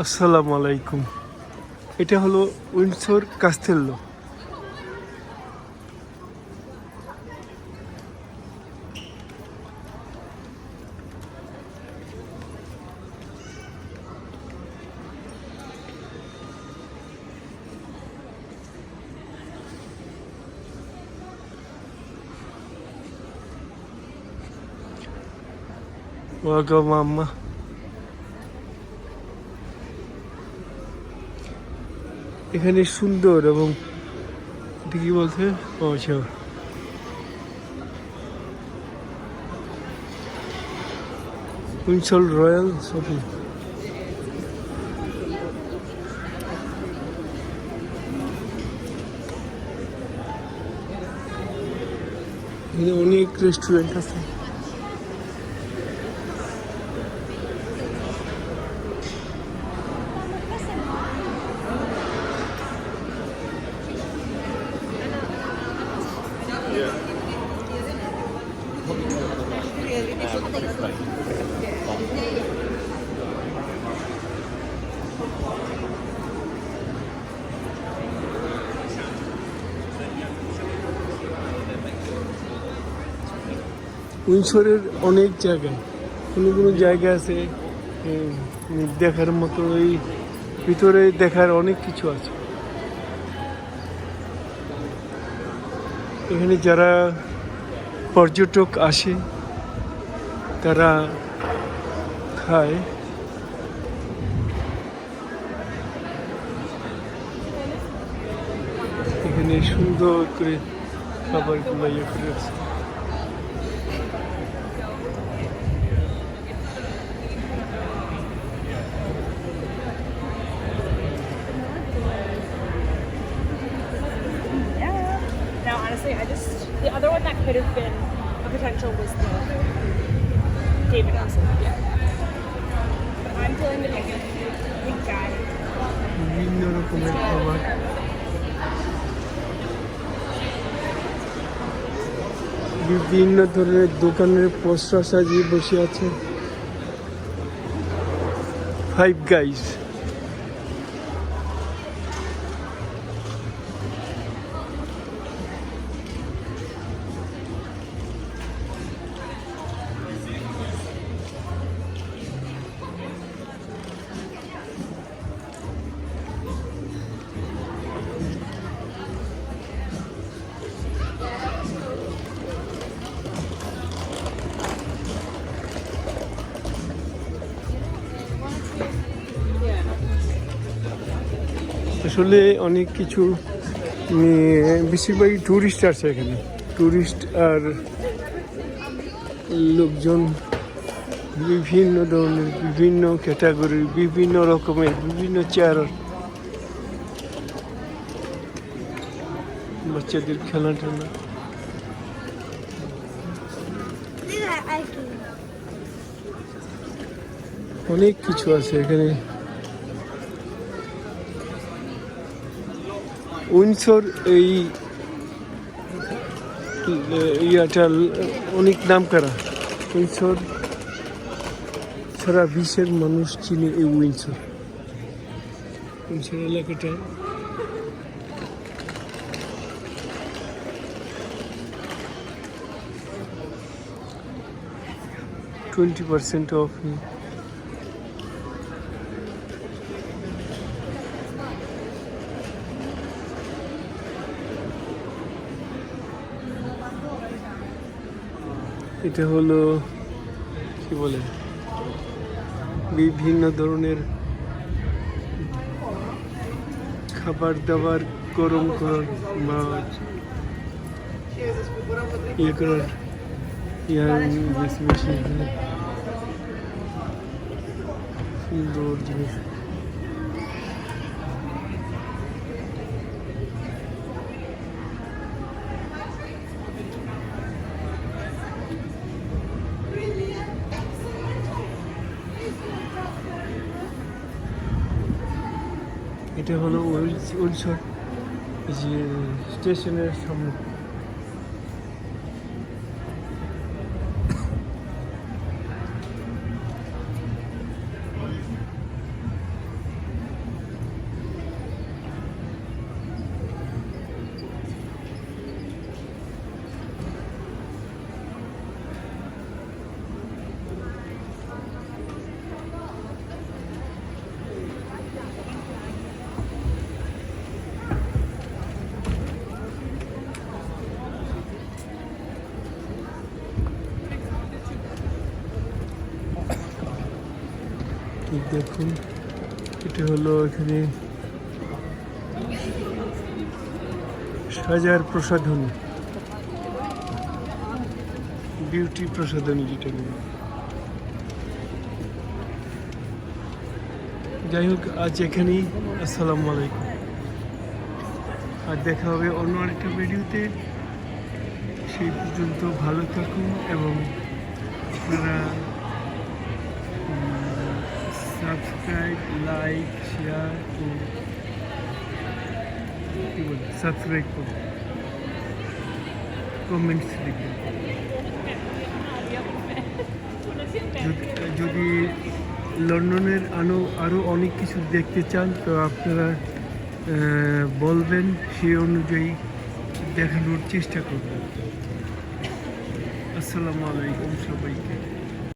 আসসালামু আলাইকুম এটা হলো উইন্ডসর কাস্তেল্লো। ওয়াগামাম্মা এখানে সুন্দর এবং কি বলছে? ও আচ্ছা। Windsor royal shopping. অনেক রেস্টুরেন্ট আছে। উইন্সরের অনেক জায়গা। কোনো কোনো জায়গা আছে দেখার মতো ওই ভিতরে দেখার অনেক কিছু আছে। এখানে যারা পর্যটক আসে, তারা খায়। এখানে সুন্দর করে খাবারগুলো ইয়ে করে। That could have been a potential was the David Russell. Yeah. But I'm feeling the big, guy. বিভিন্ন রকমের বিভিন্ন ধরনের দোকানের পোস্টার সাজিয়ে বসে আছে ফাইভ গাইজ আসলে অনেক কিছু বেশিরভাগই ট্যুরিস্ট আছে এখানে। ট্যুরিস্ট আর লোকজন বিভিন্ন ধরনের বিভিন্ন ক্যাটাগরির বিভিন্ন রকমের বিভিন্ন চেয়ার বাচ্চাদের খেলা টেলা অনেক কিছু আছে এখানে। উইন্সর এই ইয়াটা অনেক নাম করা। উইন্সর সারা বিশ্বের মানুষ চিনে এই উইন্সর উইন্সর এলাকাটা টোয়েন্টি পার্সেন্ট অফ এটা হলো, কি বলে, বিভিন্ন ধরনের খাবার দাবার গরম করার বা ইয়ে করার ইয়ার সুন্দর জিনিস। এটা হলো এই যে স্টেশনের সামনে। দেখুন, এটা হলো এখানে সাজার প্রসাধনী, বিউটি প্রসাধনী যেটা। যাই হোক, আজ এখানেই, আসসালামু আলাইকুম আর দেখা হবে অন্য আরেকটা ভিডিওতে সেই পর্যন্ত ভালো থাকুন এবং আপনারা সাবস্ক্রাইব লাইক শেয়ার সাবস্ক্রাইব করুন কমেন্টস লিখুন যদি- লন্ডনের আরও আরও অনেক কিছু দেখতে চান, তো আপনারা বলবেন সেই অনুযায়ী দেখানোর চেষ্টা করবেন। আসসালামু আলাইকুম সবাইকে।